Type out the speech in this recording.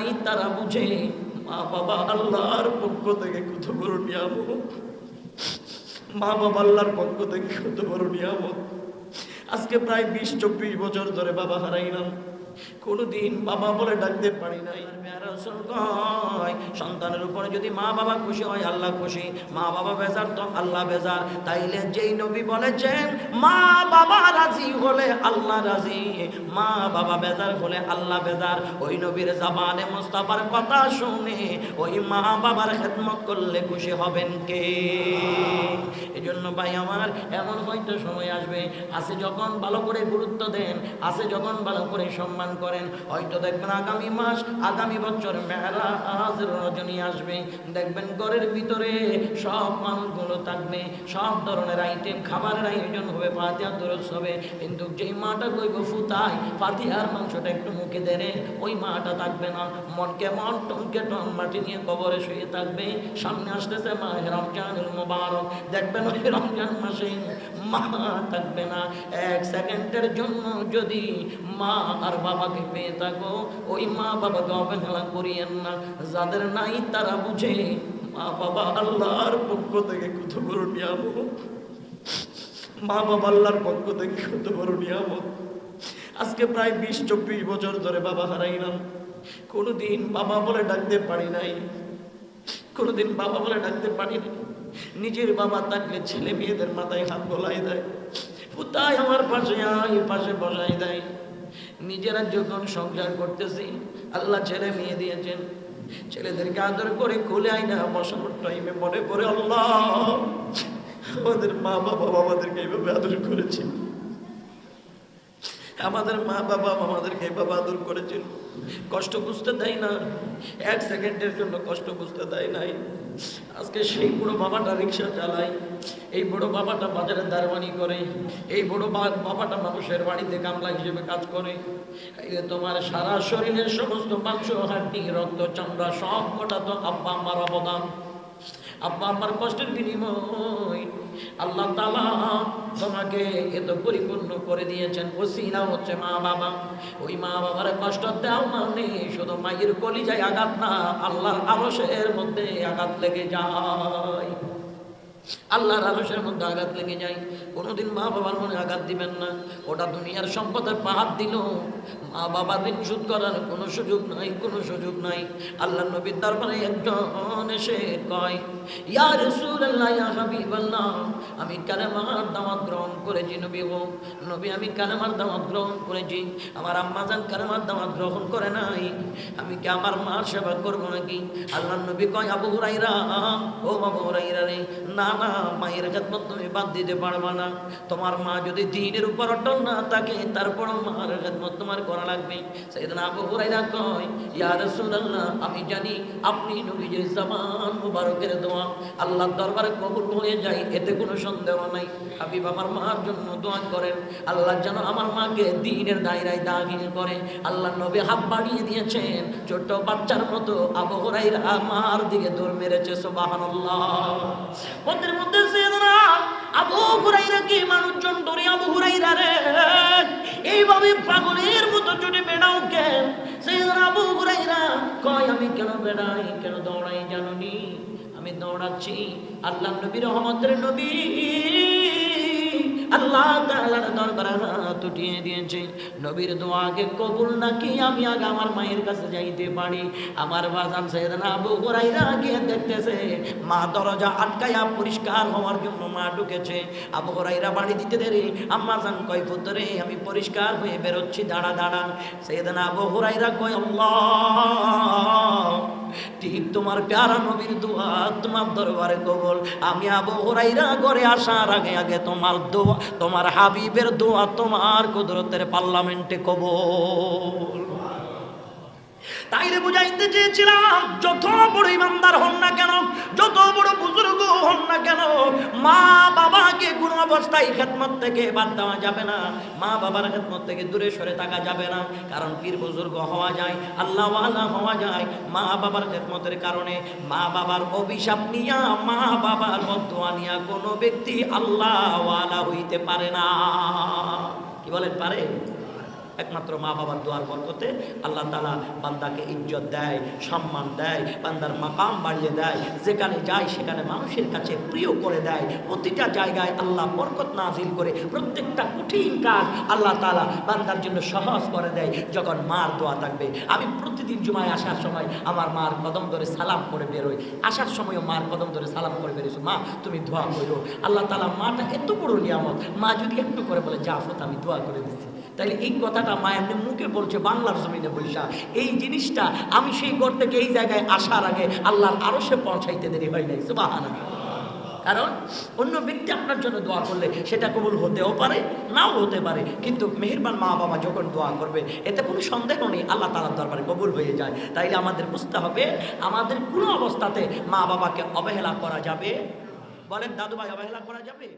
নাই তারা বুঝে। মা বাবা আল্লাহর পক্ষ থেকে কত বড় নিয়ামত। মা বাবা আল্লাহর পক্ষ থেকে কত বড় নিয়ামত। আজকে প্রায় বিশ, চব্বিশ বছর ধরে বাবা হারাইলাম কোনোদিন বাবা বলে ডাকতে পারি নাই। সন্তানের উপরে যদি মা বাবা খুশি হয়, আল্লাহ খুশি। মা বাবা বেজার তো আল্লাহ বেজার। তাইলে যেই নবী বলেছেন, মা বাবা রাজি হলে আল্লাহ রাজি। মা বাবা বেজার হলে আল্লাহ বেজার। ওই নবীর জাবানে মুস্তাফার কথা শুনে ওই মা বাবার খেদমত করলে খুশি হবেন কে? এই জন্য ভাই আমার এমন হয়তো সময় আসবে। আছে যখন ভালো করে গুরুত্ব দেন আছে যখন ভালো করে সম্মান করেন। হয়তো দেখবেন আগামী মাস, আগামী বছর মেহরাজের রজনী আসবে। দেখবেন ঘরের ভিতরে সব মালগুলো থাকবে। সব ধরনের আইটেম খাবারের আয়োজন হবে পাতিয়া দরজ হবে। কিন্তু যেই মাটা কইব ফুতাই পাতিয়ার মাংসটা একটু মুখে দেনে, ওই মাটা থাকবে না। মন, টনকে টন, মাটি নিয়ে কবরে শুয়ে থাকবে। সামনে আসতেছে মা রমজানুল মোবারক। দেখবেন ওই রমজান মাসে মা থাকবে না। এক সেকেন্ডের জন্য যদি মা আর বাবাকে পেয়ে থাকো। ওই মা বাবাকে অবহেলা করিয়েন না। যাদের নাই তারা বুঝে, মা বাবা আল্লাহর পক্ষ থেকে কত বড় নিয়ামত। মা বাবা আল্লাহর পক্ষ থেকে কত বড় নিয়ামত। আজকে প্রায় বিশ, চব্বিশ বছর ধরে বাবা হারাইলাম কোনোদিন বাবা বলে ডাকতে পারি নাই। কোনোদিন বাবা বলে ডাকতে পারি নাই। নিজের বাবা থাকলে ছেলে মেয়েদের মাথায় হাত গলাই দেয়। পুতাই আমার পাশে আয়, পাশে বসাই দেয়। নিজেরা যখন সংসার করতেছি, আল্লাহ ছেলে মেয়ে দিয়েছেন। ছেলেদেরকে আদর করে কোলে আইনা বসানোর টাইমে মনে পড়ে, আল্লাহ, আমাদের মা বাবা আমাদেরকে এইভাবে আদর করেছে। আমাদের মা বাবা আমাদেরকে এইভাবে আদর করেছিল কষ্ট বুঝতে দেয় না। এক সেকেন্ডের জন্য কষ্ট বুঝতে দেয় নাই। আজকে সেই বুড়ো বাবাটা রিক্সা চালায়। এই বড় বাবাটা বাজারে দারবানি করে। এই বড় বাবাটা মানুষের বাড়িতে কামলা হিসেবে কাজ করে। তোমার সারা শরীরের সমস্ত মাংস হাড্ডি রক্ত, চামড়া সব কটা তো আব্বা আমার অবদান। আব্বা আমার কষ্টের বিনিময় আল্লাহ তালা তোমাকে এত পরিপূর্ণ করে দিয়েছেন। ওসিলা হচ্ছে মা বাবা। ওই মা বাবার কষ্ট দেও মানে শুধু মায়ের কলিজায় আঘাত না, আল্লাহর আলসের মধ্যে আঘাত লেগে যায়। আল্লাহর আলসের মধ্যে আঘাত লেগে যায়। কোনোদিন মা বাবার মনে আঘাত দিবেন না। ওটা দুনিয়ার সম্পদের পাহাড় দিল। মা বাবার ঋণ শোধ করার কোনো সুযোগ নাই, কোনো সুযোগ নাই। আল্লাহ নবীর দরবারে একজন এসে কয়, ইয়া রাসূলুল্লাহ, ইয়া হাবিবাল্লাহ, আমি কালেমার দাওয়াত গ্রহণ করেছি নবী গো। নবী, আমি কালেমার দাওয়াত গ্রহণ করেছি। আমার আম্মা জান কালেমার দাওয়াত গ্রহণ করে নাই। আমি কি আমার মার সেবা করব নাকি? আল্লাহ নবী কয়, আবু হুরাইরা ও আবু হুরাইরা রে, না না, মায়ের খেদমত তুমি বাদ দিতে পারবা না। তোমার মা যদি দিনের উপর অটল না থাকে তারপরও মার খেদমত তোমার করা লাগবে। সেদিন আবু হুরাইরা কয়, ইয়া রাসূলুল্লাহ, আমি জানি আপনি নবীজির জামান মুবারকের দোয়া। আল্লাহর দরবারে কবুল হয়ে যায় এতে কোনো সন্দেহ নাই। হাবিব আমার মার জন্য দোয়া করেন। আল্লাহ যেন আমার মাকে দিনের দায়রায় দাখিল করে। আল্লাহ নবী হাত বাড়িয়ে দিয়েছেন। ছোট্ট বাচ্চার মতো আবু হুরাইরা মার দিকে দৌড় মেরেছে, সুবহানাল্লাহ। ওদের মধ্যে সেদনা আবু হুরাইরা মানুষজন ধরে আবু হুরাইরা রে? এইভাবে পাগলের মতো ছুটে বেড়াও কেন? সেদনা আবু হুরাইরা কয়, আমি কেন বেড়াই, কেন দৌড়াই জানুনি? আমি দৌড়াচ্ছি আল্লাহ নবী রহমতের নবী। তাআলার দরবারে হাত উঠিয়ে দিয়েছে। নবীর দোয়া আগে কবুল নাকি আমি আগে আমার মায়ের কাছে যাইতে পারি? আমার বাজান সাইয়েদনা আবু গিয়ে দেখতেছে, মা দরজা আটকায়া পরিষ্কার হওয়ার জন্য মা ঢুকেছে। আবু হুরাইরা বাড়ি দিতে দেরি। আম্মা জান কয়, পুত্রে, আমি পরিষ্কার হয়ে বেরোচ্ছি, দাঁড়া দাঁড়া সাইয়েদনা আবু হুরাইরা কয়, আল্লাহ ঠিক তোমার প্যারা নবীর দোয়া, তোমার দরবারে কবল। আমি আবু আসার আগে আগে তোমার দোয়া, তোমার হাবিবের দোয়া, তোমার কুদরতের পার্লামেন্টে কবল। তাইলে বুঝাইতে চেয়েছিলাম, যত বড় ইমানদার হন না কেন, যত বড় বুজুর্গ হন না কেন, মা অবস্থায় খেদমত থেকে বাদ দেওয়া যাবে না। মা বাবার খেদমত থেকে দূরে সরে থাকা যাবে না। কারণ পীর বুজুর্গ হওয়া যায়, আল্লাহ হওয়া যায় মা বাবার খেদমতের কারণে। মা বাবার অভিশাপ নিয়া, মা বাবার বদুয়া নিয়া কোনো ব্যক্তি আল্লাহওয়ালা হইতে পারে না। কি বলেন, পারে? একমাত্র মা বাবার দোয়ার বরকতে আল্লাহ তালা বান্দাকে ইজ্জত দেয়, সম্মান দেয়, বান্দার মাকাম বাড়িয়ে দেয়, যেখানে যায় সেখানে মানুষের কাছে প্রিয় করে দেয়। প্রতিটা জায়গায় আল্লাহ বরকত নাজিল করে প্রত্যেকটা কঠিন কাজ আল্লাহ তালা বান্দার জন্য সহজ করে দেয় যখন মার দোয়া থাকবে। আমি প্রতিদিন জুমায় আসার সময় আমার মার কদম ধরে সালাম করে বেরোই। আসার সময়ও মার কদম ধরে সালাম করে বেরোইছো, মা, তুমি দোয়া করো আল্লাহ তালা মাটা এত বড় নিয়ামত, মা যদি একটু করে বলে জাফত আমি দোয়া করে দিচ্ছি তাহলে এই কথাটা মা এমনি মুখে বলছে, বাংলার জমিনে বৈশা। এই জিনিসটা আমি সেই ঘর থেকে এই জায়গায় আসার আগে আল্লাহর আরও সে পৌঁছাইতে দেরি হয় নাই কারণ অন্য ব্যক্তি আপনার জন্য দোয়া করলে সেটা কবুল হতেও পারে, নাও হতে পারে। কিন্তু মেহেরবান মা বাবা যখন দোয়া করবে, এতে কোনো সন্দেহ নেই, আল্লাহ তালার দরবারে কবুল হয়ে যায়। তাইলে আমাদের বুঝতে হবে, আমাদের কোনো অবস্থাতে মা বাবাকে অবহেলা করা যাবে? বলেন দাদু ভাই অবহেলা করা যাবে?